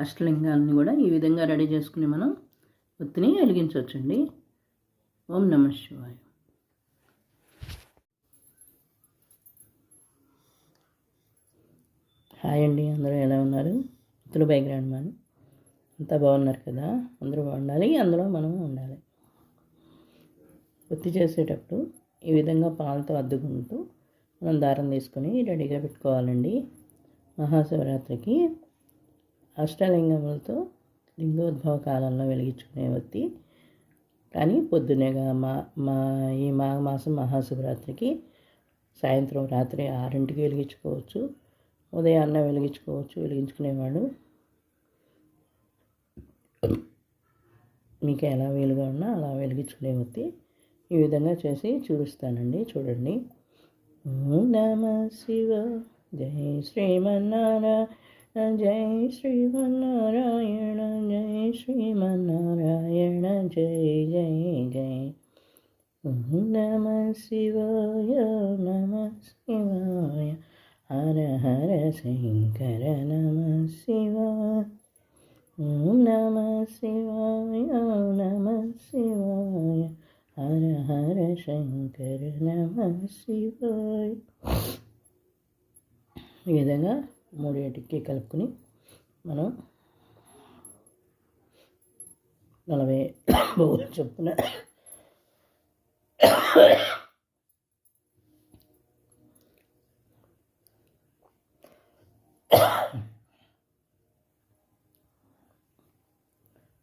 అష్టలింగాలని కూడా ఈ విధంగా రెడీ చేసుకుని మనం ఒత్తిని వెలిగించవచ్చండి. ఓం నమ శివాయ. హాయ్ అండి అందరూ ఎలా ఉన్నారు? ఇతరులు బ్యాక్గ్రౌండ్ మ్యాన్ అంతా బాగున్నారు కదా? అందరూ బాగుండాలి అందులో మనం ఉండాలి. వృత్తి చేసేటప్పుడు ఈ విధంగా పాలతో అద్దుకుంటూ మనం దారం తీసుకొని రెడీగా పెట్టుకోవాలండి. మహాశివరాత్రికి అష్టలింగములతో లింగోద్భవ కాలంలో వెలిగించుకునే ఒత్తి కానీ పొద్దునేగా మా మా ఈ మాఘమాసం మహాశివరాత్రికి సాయంత్రం రాత్రి ఆరింటికి వెలిగించుకోవచ్చు. ఉదయాన్న వెలిగించుకోవచ్చు వెలిగించుకునేవాడు. మీకు ఎలా వీలుగా ఉన్నా అలా వెలిగించుకునే వత్తి ఈ విధంగా చేసి చూపిస్తానండి చూడండి. నమ శివ జై శ్రీమన్నారాయణ జై శ్రీమన్నారాయణ జై శ్రీమన్నారాయణ జై జై జై ఓం నమ శివాయ నమ శివాయ హర హర శంకర నమ శివాయ ఓం నమ శివాయ నమ శివాయ హర హర శంకర నమ శివాయ ఈ విధంగా మూడేటికి కలుపుకొని మనం నలభై బౌల్ చొప్పున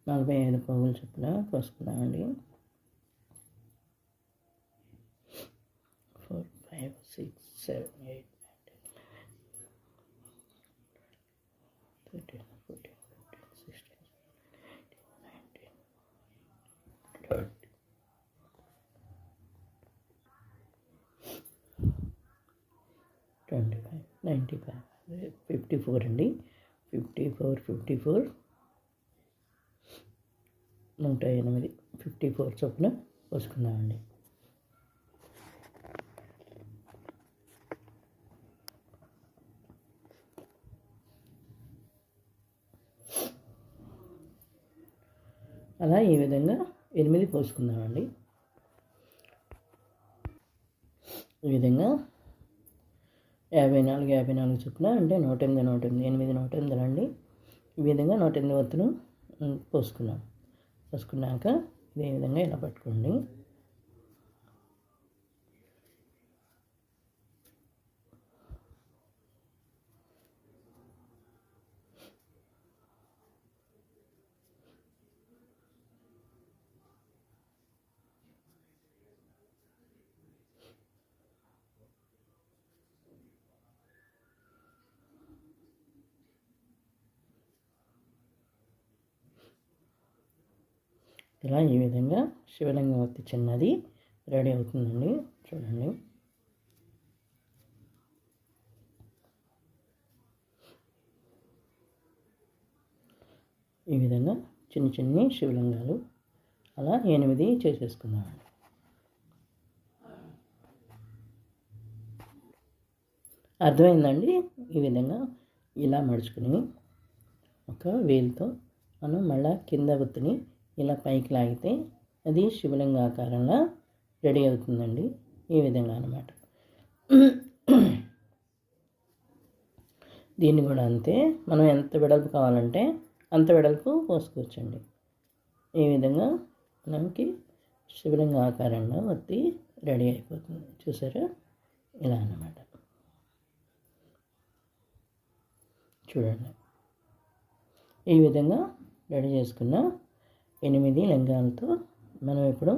నలభై ఐదు పువ్వులు చొప్పున పోసుకున్నామండి four five six seven eight four అండి. Fifty four fifty four. నూట ఎనిమిది ఫిఫ్టీ ఫోర్ చొప్పున పోసుకుందామండి. అలా ఈ విధంగా ఎనిమిది పోసుకుందామండి. ఈ విధంగా యాభై నాలుగు యాభై నాలుగు చొప్పున అంటే నూట ఎనిమిది నూట ఎనిమిది ఎనిమిది నూట ఎనిమిది అండి. ఈ విధంగా నూట ఎనిమిది వత్తును పోసుకున్నాం. పోసుకున్నాక ఇదే విధంగా ఇలా పట్టుకోండి. ఇలా ఈ విధంగా శివలింగం ఒత్తి చిన్నది రెడీ అవుతుందండి. చూడండి. ఈ విధంగా చిన్న చిన్ని శివలింగాలు అలా ఎనిమిది చేసేసుకున్నామండి అర్థమైందండి? ఈ విధంగా ఇలా మడుచుకుని ఒక వేలుతో మనం మళ్ళా కింద ఒత్తిని ఇలా పైకి లాగితే అది శివలింగ ఆకారంలో రెడీ అవుతుందండి. ఈ విధంగా అనమాట దీన్ని కూడా అంతే. మనం ఎంత వెడల్పు కావాలంటే అంత వెడల్పు పోసుకోవచ్చండి. ఈ విధంగా మనకి శివలింగ ఆకారంలో వత్తి రెడీ అయిపోతుంది. చూసారా? ఇలా అన్నమాట. చూడండి. ఈ విధంగా రెడీ చేసుకున్న ఎనిమిది లింగాలతో మనం ఇప్పుడు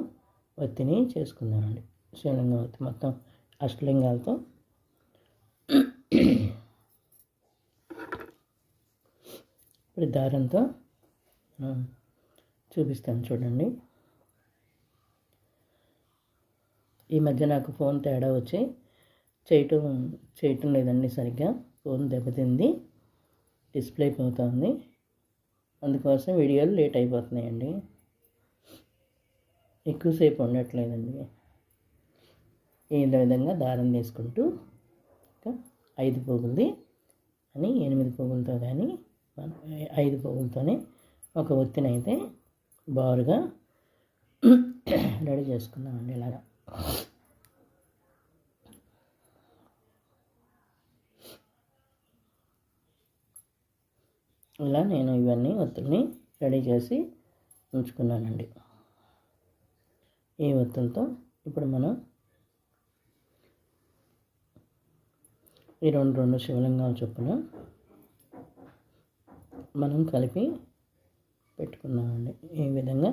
ఒత్తిని చేసుకుందామండి. శివలింగం ఒత్తి మొత్తం అష్టలింగాలతో. ఇప్పుడు దారంతో చూపిస్తాను చూడండి. ఈ మధ్య నాకు ఫోన్ తేడా వచ్చి చేయటం చేయటం లేదండి సరిగ్గా. ఫోన్ దెబ్బతింది. డిస్ప్లే పోతుంది. అందుకోసం వీడియోలు లేట్ అయిపోతున్నాయండి. ఎక్కువసేపు ఉండట్లేదండి. ఈ విధంగా దారం తీసుకుంటూ ఇంకా ఐదు పోగులది అని ఎనిమిది పోగులతో కానీ ఐదు పోగులతోనే ఒక ఒత్తిని అయితే బారుగా రెడీ చేసుకుందామండి ఇలాగా. ఇలా నేను ఇవన్నీ ఒత్తుల్ని రెడీ చేసి ఉంచుకున్నానండి. ఈ ఒత్తులతో ఇప్పుడు మనం ఈ రెండు రెండు శివలింగాల చొప్పున మనం కలిపి పెట్టుకున్నామండి. ఈ విధంగా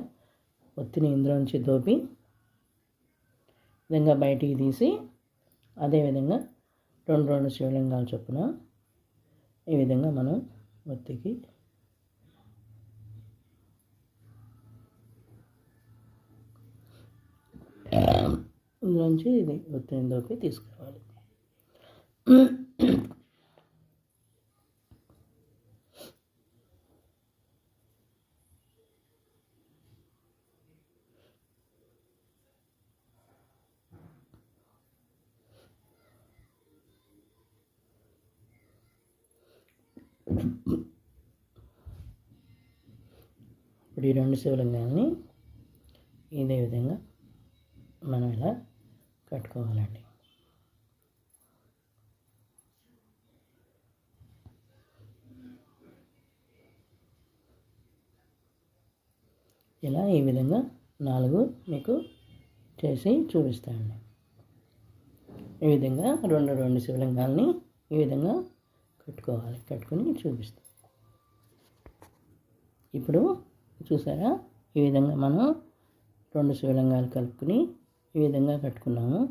ఒత్తిని ఇందులోంచి దోపి విధంగా బయటికి తీసి అదేవిధంగా రెండు రెండు శివలింగాల చొప్పున ఈ విధంగా మనం ఒత్తికి ఇందులోంచి ఇది ఒత్తిడి దోపి తీసుకురావాలి ఇప్పుడు ఈ రెండు శివలింగాల్ని ఇదే విధంగా మనం ఇలా కట్టుకోవాలండి. ఇలా ఈ విధంగా నాలుగు మీకు చేసి చూపిస్తానండి. ఈ విధంగా రెండు రెండు శివలింగాల్ని ఈ విధంగా కట్టుకోవాలి కట్టుకొని చూపిస్తాం ఇప్పుడు చూసారా? ఈ విధంగా మనం రెండు శివలింగాలు కలుపుకొని ఈ విధంగా కట్టుకున్నాము.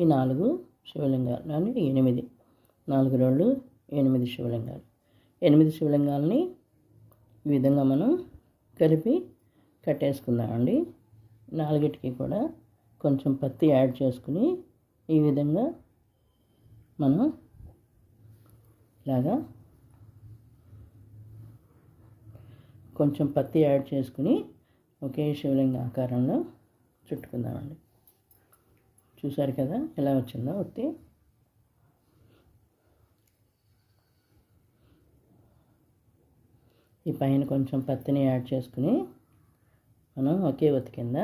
ఈ నాలుగు శివలింగాలు అంటే ఎనిమిది. నాలుగు రెండు ఎనిమిది శివలింగాలు. ఎనిమిది శివలింగాలని ఈ విధంగా మనం కలిపి కట్టేసుకుందామండి. నాలుగిటికి కూడా కొంచెం పత్తి యాడ్ చేసుకుని ఈ విధంగా మనం ఇలాగా కొంచెం పత్తి యాడ్ చేసుకుని ఒకే శివలింగ ఆకారంలో చుట్టుకుందామండి. చూసారు కదా ఎలా వచ్చిందో ఒత్తి ఈ పైన కొంచెం పత్తిని యాడ్ చేసుకుని మనం ఒకే ఒత్తి కింద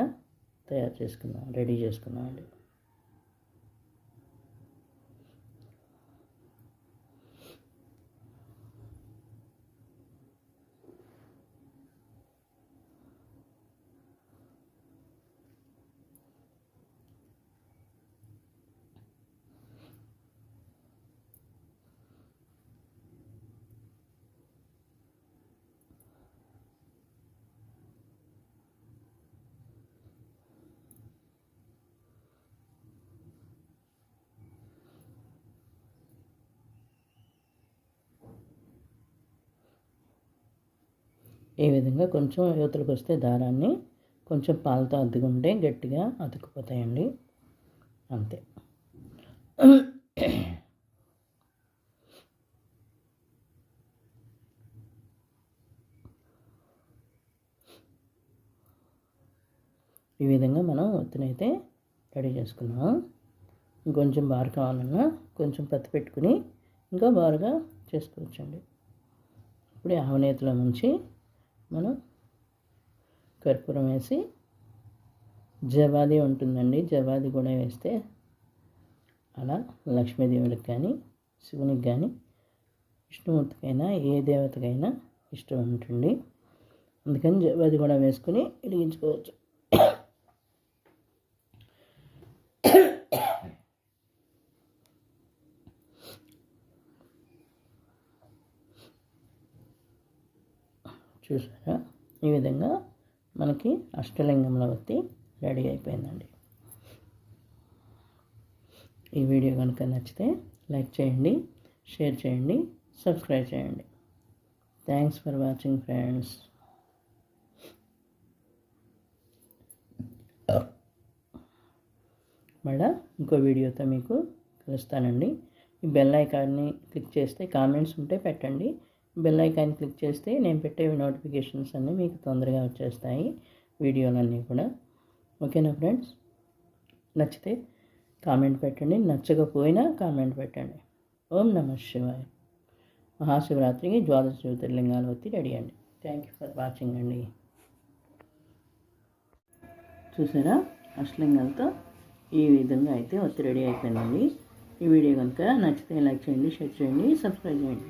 తయారు చేసుకుందాం రెడీ చేసుకుందామండి. ఈ విధంగా కొంచెం యువతలకు వస్తే దారాన్ని కొంచెం పాలతో అద్దుకుంటే గట్టిగా అతుక్కుపోతాయండి. అంతే. ఈ విధంగా మనం ఒత్తినైతే రెడీ చేసుకున్నాం. ఇంకొంచెం బార్ కావాలన్నా కొంచెం పత్తి పెట్టుకుని ఇంకా బారుగా చేసుకోవచ్చండి. ఇప్పుడు ఆవనేతిలో ముంచి మనం కర్పూరం వేసి జవాది ఉంటుందండి. జవాది కూడా వేస్తే అలా లక్ష్మీదేవుడికి కానీ శివునికి కానీ విష్ణుమూర్తికైనా ఏ దేవతకైనా ఇష్టం ఉంటుంది. అందుకని జవాది కూడా వేసుకుని వెలిగించుకోవచ్చు. చూసారా? ఈ విధంగా మనకి అష్టలింగంలో వచ్చి రెడీ అయిపోయిందండి. ఈ వీడియో కనుక నచ్చితే లైక్ చేయండి షేర్ చేయండి సబ్స్క్రైబ్ చేయండి. థ్యాంక్స్ ఫర్ వాచింగ్ ఫ్రెండ్స్ మళ్ళా ఇంకో వీడియోతో మీకు కలుస్తానండి. ఈ బెల్ ఐకాన్ని క్లిక్ చేస్తే కామెంట్స్ ఉంటే పెట్టండి. బెల్ ఐకాన్ క్లిక్ చేస్తే నేను పెట్టే నోటిఫికేషన్స్ అన్నీ మీకు తొందరగా వచ్చేస్తాయి వీడియోలన్నీ కూడా. ఓకేనా ఫ్రెండ్స్? నచ్చితే కామెంట్ పెట్టండి నచ్చకపోయినా కామెంట్ పెట్టండి. ఓం నమ శివాయ. మహాశివరాత్రికి ద్వాదశ జ్యోతిర్లింగాలు వచ్చి రెడీ అండి. థ్యాంక్ యూ ఫర్ వాచింగ్ అండి. చూసారా? అష్టలింగాలతో ఈ విధంగా అయితే ఒత్తి రెడీ అయిపోయిందండి. ఈ వీడియో కనుక నచ్చితే లైక్ చేయండి షేర్ చేయండి సబ్స్క్రైబ్ చేయండి.